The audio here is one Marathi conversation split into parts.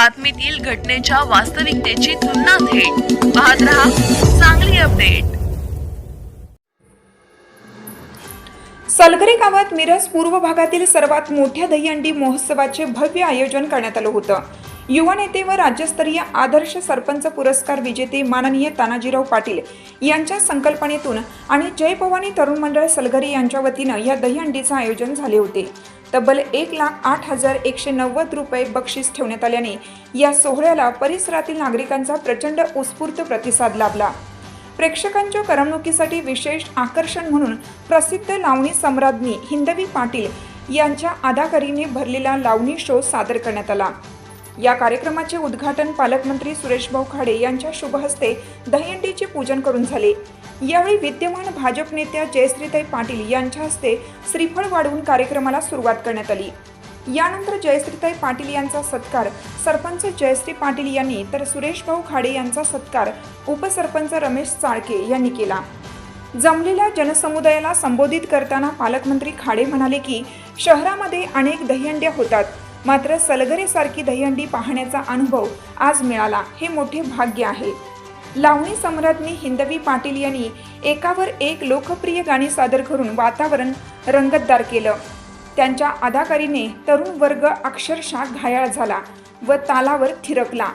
बातमीतील घटनेच्या वास्तविकतेची तुलना थेट. पाहत रहा चांगली अपडेट. सलगरे गावात मिरज पूर्व भागातील सर्वात मोठ्या दहीहंडी महोत्सवाचे भव्य आयोजन करण्यात आलं होतं. युवा नेते व राज्यस्तरीय आदर्श सरपंच पुरस्कार विजेते माननीय तानाजीराव पाटील यांच्या संकल्पनेतून आणि जय भवानी तरुण मंडळ सलघरी यांच्या वतीनं या दहीहंडीचं आयोजन झाले होते. तब्बल एक लाख आठ हजार एकशे नव्वद रुपये बक्षीस ठेवण्यात आल्याने या सोहळ्याला परिसरातील नागरिकांचा प्रचंड उत्स्फूर्त प्रतिसाद लाभला. प्रेक्षकांच्या करमणुकीसाठी विशेष आकर्षण म्हणून प्रसिद्ध लावणी सम्राज्ञी हिंदवी पाटील यांच्या अदाकारीने भरलेला लावणी शो सादर करण्यात आला. या कार्यक्रमाचे उद्घाटन पालकमंत्री सुरेशभाऊ खाडे यांच्या शुभहस्ते दहीहंडीचे पूजन करून झाले. यावेळी विद्यमान भाजप नेत्या जयश्रीताई पाटील यांच्या हस्ते श्रीफळ वाढवून कार्यक्रमाला सुरुवात करण्यात आली. यानंतर जयश्रीताई पाटील यांचा सत्कार सरपंच जयश्री पाटील यांनी तर सुरेशभाऊ खाडे यांचा सत्कार उपसरपंच रमेश चाळके यांनी केला. जमलेल्या जनसमुदायाला संबोधित करताना पालकमंत्री खाडे म्हणाले की शहरामध्ये अनेक दहीहंड्या होतात. मात्र सलगरेसारखी दहीहंडी पाहण्याचा अनुभव आज मिळाला. हे मोठे भाग्य आहे. लावणी सम्राज्ञी हिंदवी पाटील यांनी एकावर एक लोकप्रिय गाणी सादर करून वातावरण रंगतदार केलं. त्यांच्या अदाकारीने तरुण वर्ग अक्षरशः घायाळ झाला व तालावर थिरकला.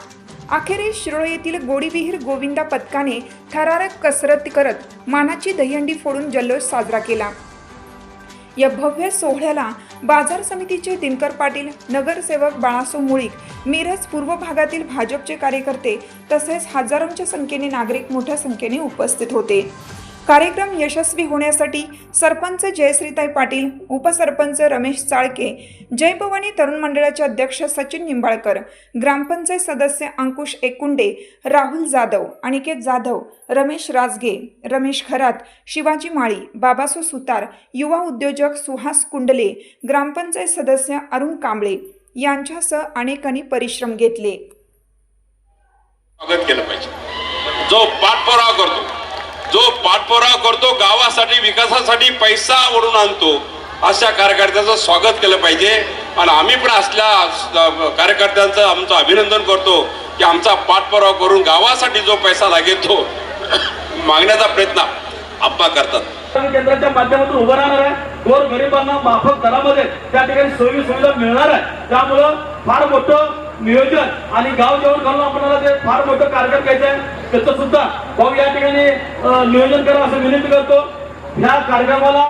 अखेरीस शिरोळ येथील गोडीविहीर गोविंदा पथकाने थरारक कसरत करत मानाची दहीहंडी फोडून जल्लोष साजरा केला. या भव्य सोहळ्याला बाजार समितीचे दिनकर पाटील नगरसेवक बाळासो मुळीक मिरज पूर्व भागातील भाजपचे कार्यकर्ते तसेच हजारोंच्या संख्येने नागरिक मोठ्या संख्येने उपस्थित होते. कार्यक्रम यशस्वी होण्यासाठी सरपंच जयश्रीताई पाटील उपसरपंच रमेश चाळके जयभवानी तरुण मंडळाचे अध्यक्ष सचिन निंबाळकर ग्रामपंचायत सदस्य अंकुश एकुंडे राहुल जाधव अनिकेत जाधव रमेश राजगे रमेश खरात शिवाजी माळी बाबासो सुतार युवा उद्योजक सुहास कुंडले ग्रामपंचायत सदस्य अरुण कांबळे यांच्यासह अनेकांनी परिश्रम घेतले. स्वागत केलं पाहिजे. जो पाठपुरावा करतो जो पाठपुरावा करतो गावासाठी विकासासाठी पैसा ओढून आणतो. अशा कार्यकर्त्याचं स्वागत केलं पाहिजे. आणि आम्ही पण असल्या कार्यकर्त्यांचं आमचं अभिनंदन करतो की आमचा पाठपुरावा करून गावासाठी जो पैसा लागेल तो मागण्याचा प्रयत्न आप्पा करतात. केंद्राच्या माध्यमातून उभं राहणार आहे. गोर गरिबांना माफक दरामध्ये त्या ठिकाणी सोयी सुविधा मिळणार आहे. त्यामुळं फार मोठं नियोजन आणि गाव जेवण घालून आपल्याला ते फार मोठं कार्यक्रम घ्यायचं आहे. त्याचं सुद्धा भाऊ या ठिकाणी नियोजन करा असं विनंती करतो. ह्या कार्यक्रमाला